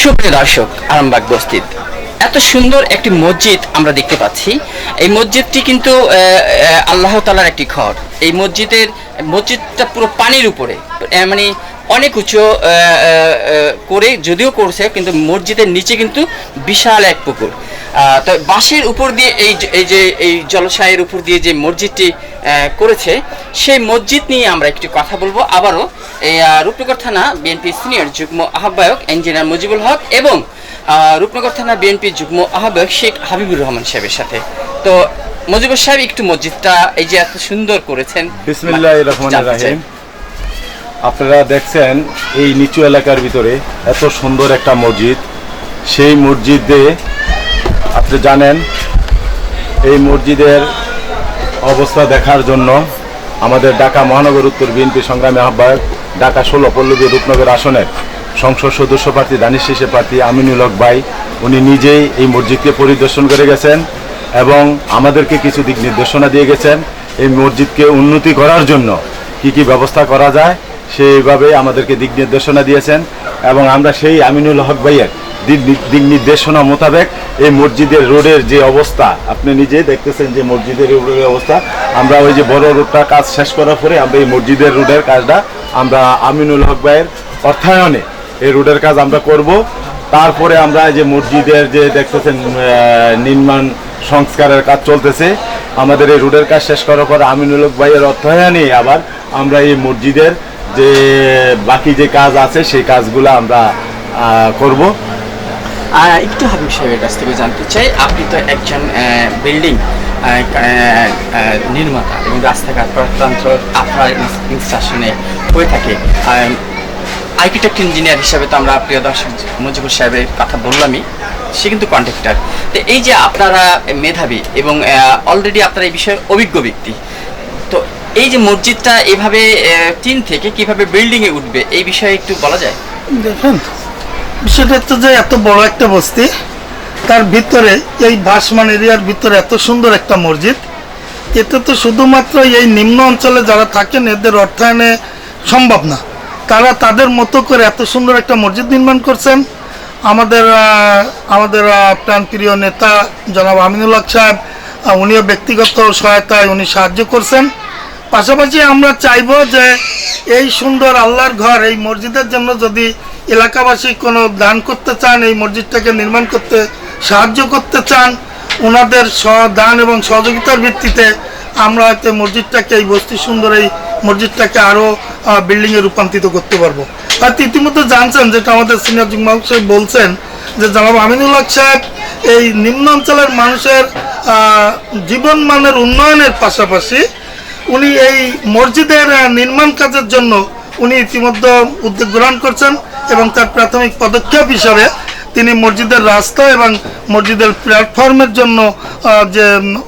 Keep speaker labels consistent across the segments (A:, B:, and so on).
A: সুপ্রিয় দর্শক, আরামবাগ বস্তিত। এত সুন্দর একটি মসজিদ আমরা দেখতে পাচ্ছি। এই মসজিদটি কিন্তু আল্লাহ তালার একটি ঘর। এই মসজিদের, মসজিদটা পুরো পানির উপরে। মানে অনেক উঁচু করে যদিও করছে কিন্তু মসজিদের নিচে কিন্তু বিশাল এক পুকুর। তো বাঁশের উপর দিয়ে এই এই যে এই জলাশয়ের উপর দিয়ে যে মসজিদটি করেছে সেই মসজিদ নিয়ে আমরা একটু কথা বলব। আবারও এই রূপনগর থানা বিএনপি সিনিয়র যুগ্ম আহ্বায়ক ইঞ্জিনিয়ার মুজিবুল হক এবং রূপনগর থানা বিএনপি যুগ্ম আহ্বায়ক শেখ হাবিবুর রহমান সাহেবের সাথে। তো মুজিবুর সাহেব একটু মসজিদটা এই যে এত সুন্দর করেছেন।
B: বিসমিল্লাহ রহমান
A: জানতে চাই।
B: রাহিম। আপনারা দেখছেন এই নিচু এলাকার ভিতরে এত সুন্দর একটা মসজিদ। সেই মসজিদে আপনি জানেন, এই মসজিদের অবস্থা দেখার জন্য আমাদের ঢাকা মহানগর উত্তর বিএনপি সংগ্রামী আহ্বায়ক, ঢাকা ষোলো পল্লবী রূপনগর আসনের সংসদ সদস্য প্রার্থী, দানিশ শীষে প্রার্থী আমিনুল হক ভাই, উনি নিজেই এই মসজিদকে পরিদর্শন করে গেছেন এবং আমাদেরকে কিছু দিক নির্দেশনা দিয়ে গেছেন। এই মসজিদকে উন্নতি করার জন্য কি কি ব্যবস্থা করা যায় সেইভাবে আমাদেরকে দিক নির্দেশনা দিয়েছেন এবং আমরা সেই আমিনুল হক ভাইয়ের দিক নির্দেশনা মোতাবেক এই মসজিদের রোডের যে অবস্থা, আপনি নিজে দেখতেছেন যে মসজিদের রোডের অবস্থা। আমরা ওই যে বড় রোডটা কাজ শেষ করার পরে আমরা এই মসজিদের রোডের কাজটা আমরা আমিনুল হক ভাইয়ের অর্থায়নে এই রোডের কাজ আমরা করব। তারপরে আমরা এই যে মসজিদের যে দেখতেছেন নির্মাণ সংস্কারের কাজ চলতেছে, আমাদের এই রোডের কাজ শেষ করার পর আমিনুল হক ভাইয়ের অর্থায়নে আবার আমরা এই মসজিদের যে বাকি যে কাজ আছে, সেই কাজগুলো আমরা করব।
A: একটু হাবিব সাহেবের কাছ থেকে জানতে চাই, আপনি তো একজন বিল্ডিং নির্মাতা এবং রাস্তাঘাট প্রত্যন্ত আপনার ইনস্ট্রাকশনে হয়ে থাকে। আর্কিটেক্ট ইঞ্জিনিয়ার হিসাবে তো আমরা প্রিয় দর্শক মুজিবুর সাহেবের কথা বললামই, সে কিন্তু কন্ট্রাক্টর তো এই যে আপনারা মেধাবী এবং অলরেডি আপনারা এই বিষয়ে অভিজ্ঞ ব্যক্তি এই যে মসজিদটা এভাবে টিন থেকে কীভাবে বিল্ডিংয়ে উঠবে, এই বিষয়ে একটু বলা যায়?
C: দেখেন, বিষয়টা হচ্ছে যে এত বড় একটা বস্তি, তার ভিতরে এই ভাসমান এরিয়ার ভিতরে এত সুন্দর একটা মসজিদ। এতে তো শুধুমাত্র এই নিম্ন অঞ্চলে যারা থাকেন, এদের অর্থায়নে সম্ভব না। তারা তাদের মতো করে এত সুন্দর একটা মসজিদ নির্মাণ করছেন। আমাদের আমাদের প্রাণপ্রিয় নেতা জনাব আমিনুল হক সাহেব উনিও ব্যক্তিগত সহায়তায় উনি সাহায্য করছেন। পাশাপাশি আমরা চাইব যে এই সুন্দর আল্লাহর ঘর, এই মসজিদের জন্য যদি এলাকাবাসী কোনো দান করতে চান, এই মসজিদটাকে নির্মাণ করতে সাহায্য করতে চান ওনাদের দান এবং সহযোগিতার ভিত্তিতে আমরা হয়তো মসজিদটাকে, এই বস্তি সুন্দর এই মসজিদটাকে আরও বিল্ডিংয়ে রূপান্তরিত করতে পারব। আর ইতিমধ্যে জানছেন, যেটা আমাদের সিনিয়র জুম্মা সাহেব বলছেন, যে জনাব আমিনুল হক সাহেব এই নিম্ন অঞ্চলের মানুষের জীবন মানের উন্নয়নের পাশাপাশি উনি এই মসজিদের নির্মাণ কাজের জন্য উনি ইতিমধ্যে উদ্যোগ গ্রহণ করছেন এবং তার প্রাথমিক পদক্ষেপ হিসাবে তিনি মসজিদের রাস্তা এবং মসজিদের প্ল্যাটফর্মের জন্য যে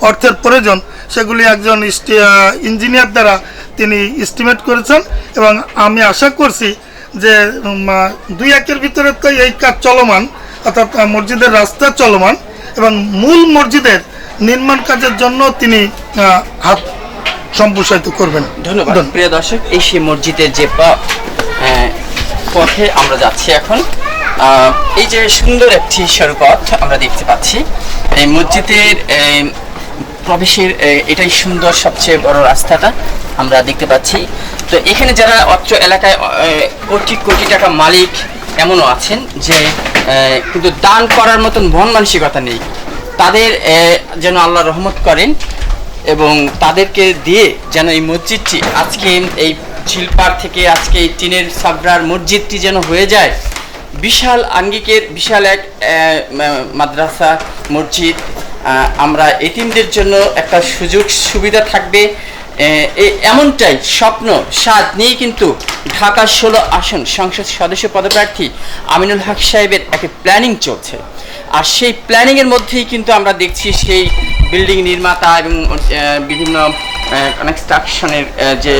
C: অর্থের প্রয়োজন, সেগুলি একজন ইঞ্জিনিয়ার দ্বারা তিনি এস্টিমেট করেছেন এবং আমি আশা করছি যে দুই একের ভিতরে তো এই কাজ চলমান, অর্থাৎ মসজিদের রাস্তা চলমান এবং মূল মসজিদের নির্মাণ কাজের জন্য তিনি হাত সম্প্রসারিত করবেন।
A: ধন্যবাদ। প্রিয় দর্শক এই সেই মসজিদের যে পথ পথে আমরা যাচ্ছি এখন। এই যে সুন্দর একটি সরু পথ আমরা দেখতে পাচ্ছি। এই মসজিদের প্রবেশের এটাই সুন্দর সবচেয়ে বড় রাস্তাটা আমরা দেখতে পাচ্ছি। তো এখানে যারা অত্র এলাকায় কোটি কোটি টাকা মালিক এমনও আছেন যে কিন্তু দান করার মতন মন মানসিকতা নেই। তাদের যেন আল্লাহ রহমত করেন এবং তাদেরকে দিয়ে যেন এই মসজিদটি আজকে এই ঝিলপার থেকে আজকে এই টিনের সাবরার মসজিদটি যেন হয়ে যায়। বিশাল আঙ্গিকের, বিশাল এক মাদ্রাসা, মসজিদ আমরা এতিমদের জন্য একটা সুযোগ, সুবিধা থাকবে। এমনটাই স্বপ্ন, স্বাদ নিয়ে কিন্তু ঢাকা ষোলো আসন সংসদ সদস্য পদপ্রার্থী আমিনুল হক সাহেবের একটা প্ল্যানিং চলছে। আর সেই প্ল্যানিংয়ের মধ্যেই কিন্তু আমরা দেখছি সেই বিল্ডিং নির্মাতা এবং বিভিন্ন কনস্ট্রাকশনের যে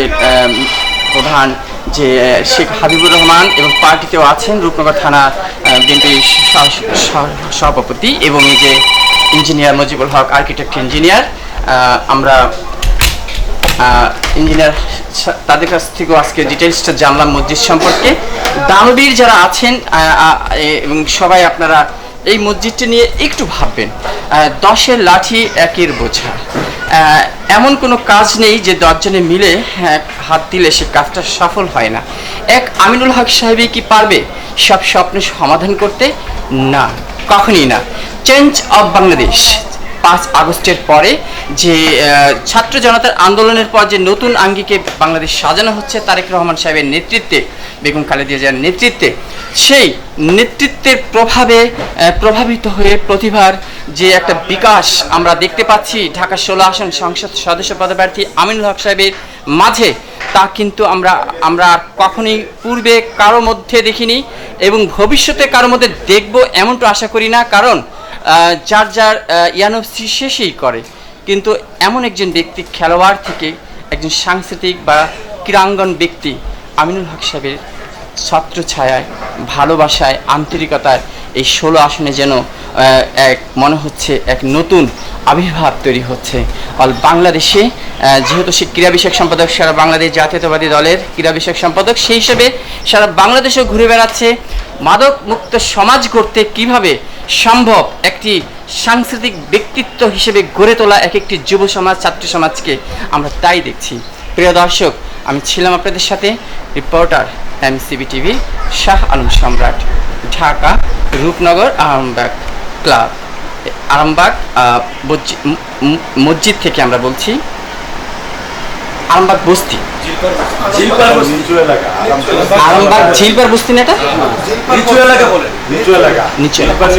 A: প্রধান, যে শেখ হাবিবুর রহমান এবং পার্টিতেও আছেন রূপনগর থানা বিএনপি সভাপতি এবং এই যে engineer Mujibul Haque architect engineer আমরা ইঞ্জিনিয়ার তাদের কাছ থেকেও আজকে ডিটেলসটা জানলাম মসজিদ সম্পর্কে। দানবীর যারা আছেন এবং সবাই আপনারা এই মসজিদটি নিয়ে একটু ভাববেন। দশের লাঠি একের বোঝা। এমন কোনো কাজ নেই যে দশজনে মিলে হ্যাঁ, হাত দিলে সে কাজটা সফল হয় না। এক আমিনুল হক সাহেবই কি পারবে সব স্বপ্ন সমাধান করতে? না কখনই না। চেঞ্জ অফ বাংলাদেশ পাঁচ আগস্টের পরে যে ছাত্র জনতার আন্দোলনের পর যে নতুন আঙ্গিকে বাংলাদেশ সাজানো হচ্ছে তারেক রহমান সাহেবের নেতৃত্বে বেগম খালেদা জিয়ার নেতৃত্বে। সেই নেতৃত্বের প্রভাবে প্রভাবিত হয়ে প্রতিভার যে একটা বিকাশ আমরা দেখতে পাচ্ছি ঢাকা ষোলো আসন সংসদ সদস্য পদপ্রার্থী আমিনুল হক সাহেবের মাঝে, তা কিন্তু আমরা আমরা কখনোই পূর্বে কারও মধ্যে দেখিনি এবং ভবিষ্যতে কারোর মধ্যে দেখব এমনটা আশা করি না, কারণ যার যার ইয়ানফসি শেষেই করে। কিন্তু এমন একজন ব্যক্তি, খেলোয়াড় থেকে একজন সাংস্কৃতিক বা ক্রীড়াঙ্গন ব্যক্তি আমিনুল হক সাহেবের ছত্র ছায়ায় ভালোবাসায়, আন্তরিকতায় এই ষোলো আসনে যেন এক মনে হচ্ছে এক নতুন আবির্ভাব তৈরি হচ্ছে। অল বাংলাদেশে যেহেতু সে ক্রীড়া বিষয়ক সম্পাদক, সারা বাংলাদেশ জাতীয়তাবাদী দলের ক্রীড়া বিষয়ক সম্পাদক, সেই হিসেবে সারা বাংলাদেশে ঘুরে বেড়াচ্ছে মাদক মুক্ত সমাজ করতে কীভাবে সম্ভব একটি সাংস্কৃতিক ব্যক্তিত্ব হিসেবে গড়ে তোলা এক একটি যুব সমাজ, ছাত্র সমাজকে আমরা তাই দেখছি। প্রিয় দর্শক আমি ছিলাম আপনাদের সাথে reporter MCB TV Shah Alam Samrat Dhaka Rupnagar Arambagh club. Arambagh মসজিদ থেকে আমরা বলছি আরামবাগ বস্তি। আরামবাগ। ঝিলপার বস্তি না এটা?
B: নিচু এলাকা
A: নিচু এলাকা।